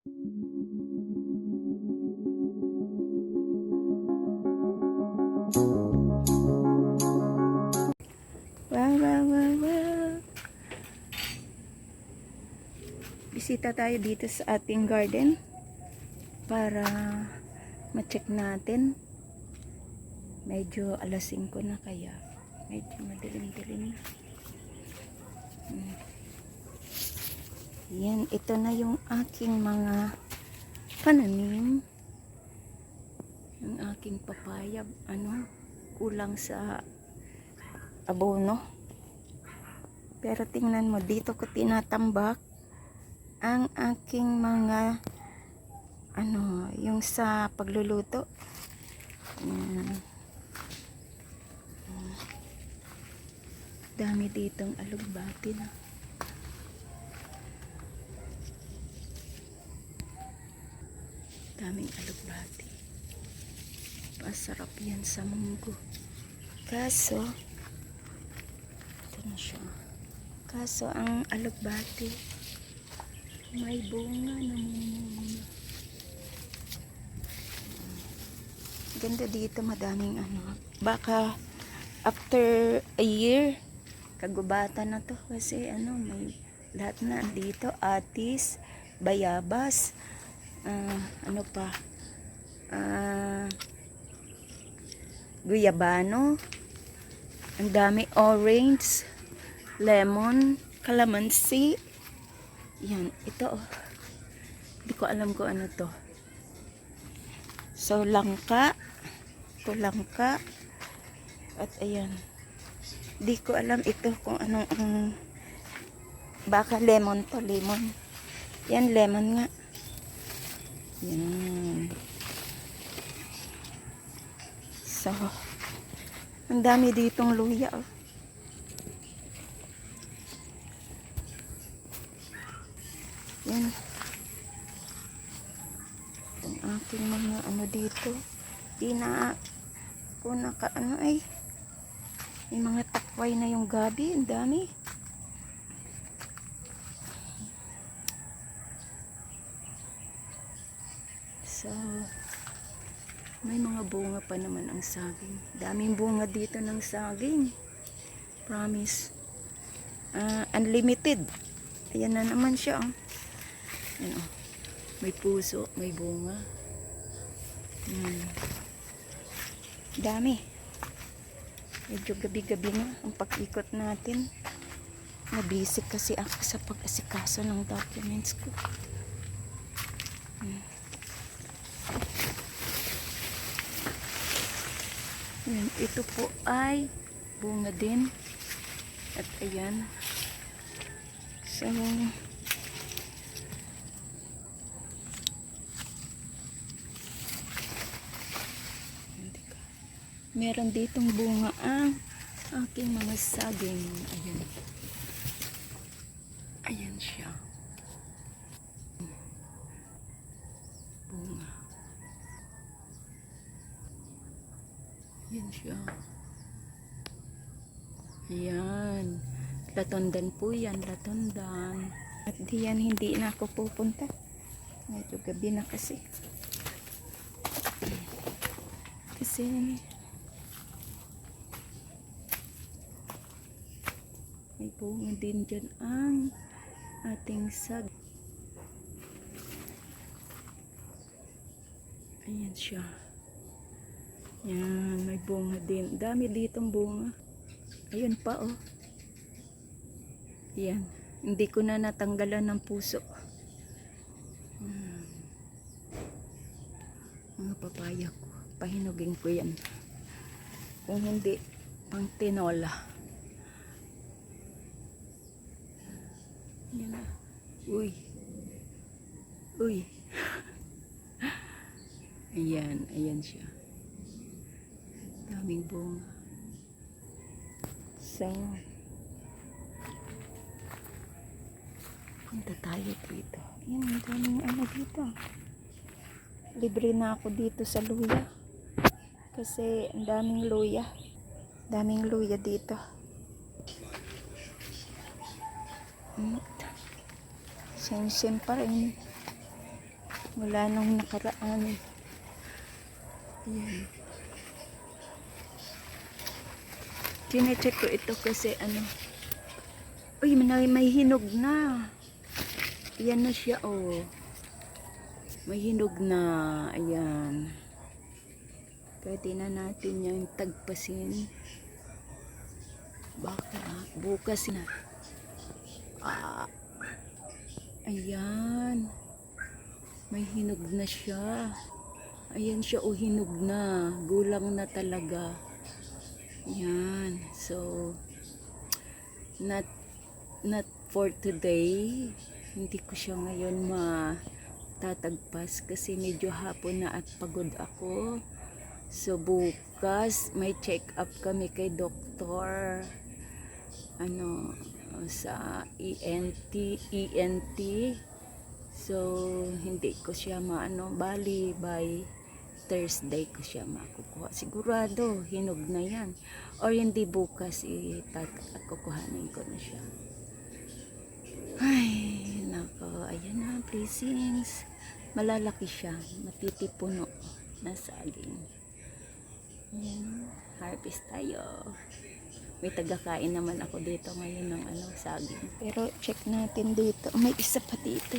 Wow, wow, wow, wow. Bisita tayo dito sa ating garden para ma-check natin. Medyo alas 5 na kaya. Medyo madilim-dilim na. Hmm. Yan, ito na yung aking mga pananim. Yung aking papaya, ano, kulang sa abono. Pero tingnan mo, dito ko tinatambak ang aking mga ano, yung sa pagluluto. Ayan. Dami ditong alugbati na. Daming alugbati. Masarap yan sa munggo. Kaso, ito na siya. Kaso ang alugbati, may bunga na muna. Ganda dito, madaming ano. Baka after a year, kagubatan na to. Kasi ano, may lahat na dito. Atis, bayabas, ah, ano pa, ah, guyabano, ang dami orange, lemon, calamansi. Yan, ito oh. Hindi ko alam kung ano to. So, langka. Ito langka. At ayan. Hindi ko alam ito kung anong ang baka lemon to, lemon. Yan, lemon nga. Yan. So, ang dami ditong luya. Oh. Yan. Itong aking mga ano dito. Di na ko naka ano ay. May mga takway na yung gabi. Ang dami. So, may mga bunga pa naman ang saging. Daming bunga dito ng saging. Promise. Ah, unlimited. Ayan na naman siya. Oh. Ayan, oh. May puso, may bunga. Hmm. Dami. Medyo gabi-gabi na ang pag-ikot natin. Nabisik kasi ako sa pag-asikaso ng documents ko. Hmm. Ayan, ito po ay bunga din. At ayan. So, meron ditong bunga ang aking mga saging. Ayan. Ayan siya. Siya. Yan. Latondan po yan, latondan. At diyan hindi na ako pupunta. Medyo gabi na kasi. Kasi may bunga din dyan ang ating sag. Ayan siya. Yan, may bunga din. Dami ditong bunga. Ayun pa, oh. Yan. Hindi ko na natanggalan ng puso. Hmm. Mga papaya ko. Pahinugin ko yan. Kung hindi, pang tinola. Yan na. Uy. Uy. ayan, ayan siya daming bunga. So, punta tayo dito. Yan, ang daming ano dito. Libre na ako dito sa luya. Kasi ang daming luya. Daming luya dito. Hmm. Same-same pa rin. Wala nang nakaraan. Ayan. Chinecheck ko ito kasi ano. Uy, may, may hinog na. Ayan na siya, oh. May hinog na. Ayan. Pwede na natin yung tagpasin. Baka bukas na. Ah. Ayan. May hinog na siya. Ayan siya, oh, hinog na. Gulang na talaga. Yan. So, not, not for today. Hindi ko siya ngayon matatagpas kasi medyo hapon na at pagod ako. So, bukas may check up kami kay doktor. Ano, sa ENT, ENT. So, hindi ko siya maano, bali by Thursday ko siya makukuha. Sigurado, hinog na yan. Or hindi bukas, itakukuhanin ko na siya. Ay, nako, ayan na, blessings. Malalaki siya, matitipuno na saging. Ayan, harvest tayo. May tagakain naman ako dito ngayon ng ano, saging. Pero check natin dito. May isa pa dito.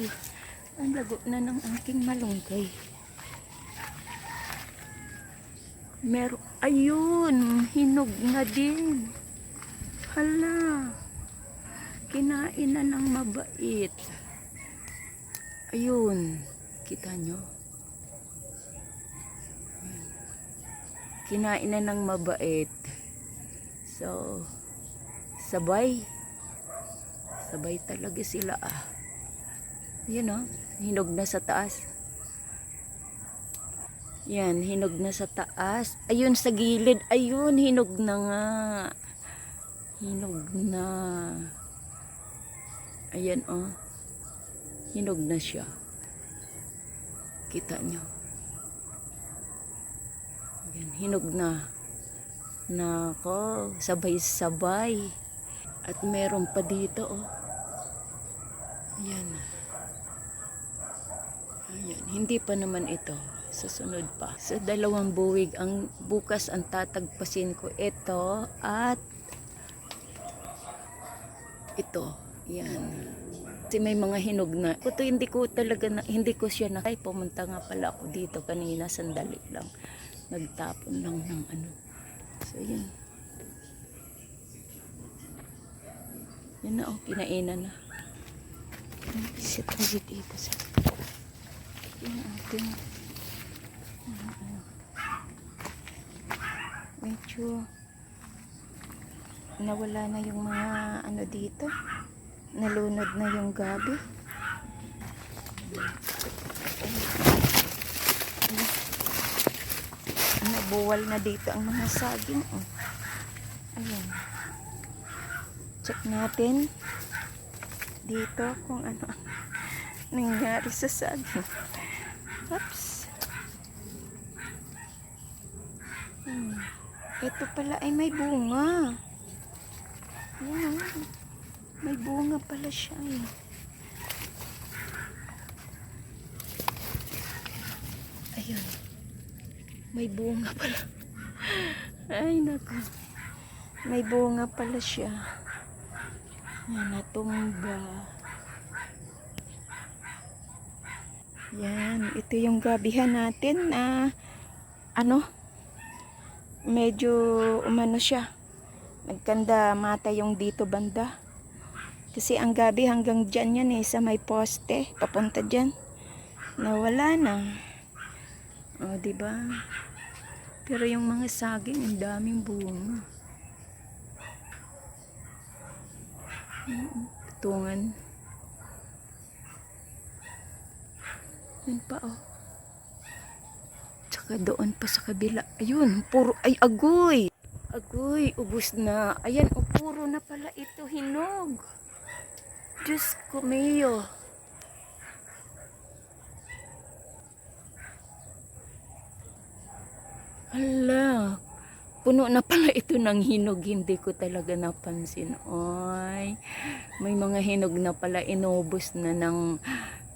Ang lago na ng aking malunggay. Meron, ayun, hinog na din. Hala, kinain na ng mabait. Ayun, kita nyo? Kinain na ng mabait. So, sabay. Sabay talaga sila ah. Yun oh, hinog na sa taas. Yan, hinog na sa taas. Ayun sa gilid. Ayun, hinog na nga. Hinog na. Ayan oh. Hinog na siya. Kita nyo. Ayan, hinog na. Nako, sabay-sabay. At meron pa dito oh. Ayan. Ayan, hindi pa naman ito. Susunod pa. Sa dalawang buwig, ang bukas ang tatagpasin ko ito at ito. Yan. Kasi may mga hinog na. Ito hindi ko talaga na, hindi ko siya nakay. Pumunta nga pala ako dito kanina sandali lang. Nagtapon lang ng ano. So yan. Yan na oh, kinainan na. Sit tayo dito sa yung ating medyo nawala na yung mga ano dito. Nalunod na yung gabi. Nabuwal na dito ang mga saging oh. ayan. Check natin dito kung ano ang nangyari sa saging. Oops Ito pala ay may bunga. Ayan, oh. May bunga pala siya eh. Ayun. May bunga pala. Ay, naku. May bunga pala siya. Yan, natumba. Yan, ito yung gabihan natin na ano, medyo umano siya. Nagkanda mata yung dito banda. Kasi ang gabi hanggang dyan yan eh sa may poste papunta dyan. Nawala na. O di ba pero yung mga saging ang daming bunga. Tungan yun pa oh Tsaka doon pa sa kabila. Ayun, puro, ay agoy. Agoy, ubus na. Ayan, o puro na pala ito, hinog. Diyos ko, Mayo. Hala, puno na pala ito ng hinog. Hindi ko talaga napansin. Oy, may mga hinog na pala inubos na ng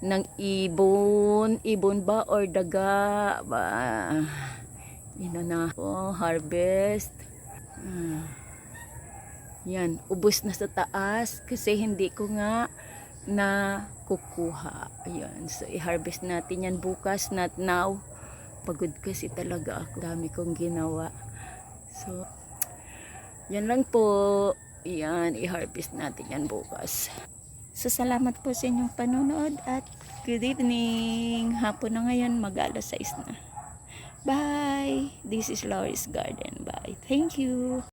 ng ibon, ibon ba or daga ba? Yun na oh, harvest. Ah. Yan, ubos na sa taas kasi hindi ko nga na kukuha. Ayan, so i-harvest natin yan bukas, not now. Pagod kasi talaga ako. Dami kong ginawa. So, yan lang po. Yan, i-harvest natin yan bukas. So, salamat po sa inyong panonood at good evening. Hapon na ngayon, mag alas 6 na. Bye! This is Laurie's Garden. Bye. Thank you.